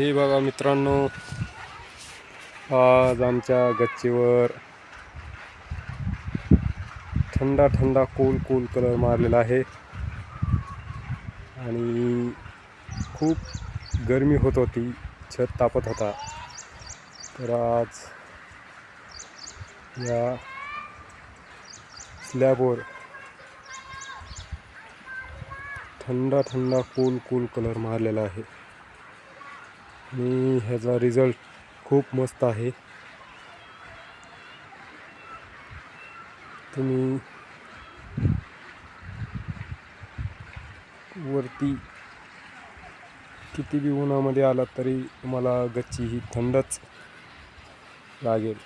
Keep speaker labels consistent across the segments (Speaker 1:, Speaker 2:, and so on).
Speaker 1: हे बघा मित्रांनो आज आमच्या गच्चीवर थंडा थंडा कूल कूल कलर मारलेला आहे. आणि खूप गरमी होत होती छत तापत होता. तर आज या स्लॅबवर थंडा थंडा कूल कूल कलर मारलेला आहे. आणि ह्याचा रिझल्ट खूप मस्त आहे. तुम्ही वरती किती बी उन्हामध्ये आलात तरी तुम्हाला गच्ची ही थंडच लागेल.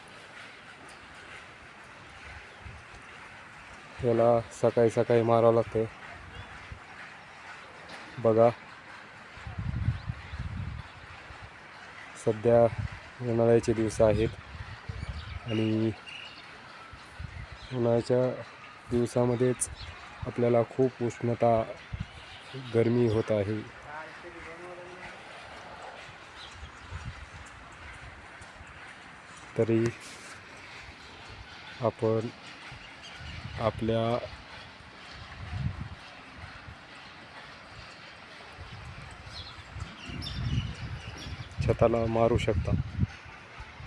Speaker 1: याला सकाळी सकाळी मारावं लागतं बघा. सध्या उन्हाळ्याचे दिवस आहेत. आणि उन्हाळ्याच्या दिवसामध्येच आपल्याला खूप उष्णता गरमी होत आहे. तरी आपण आपल्या छताला मारू शकता.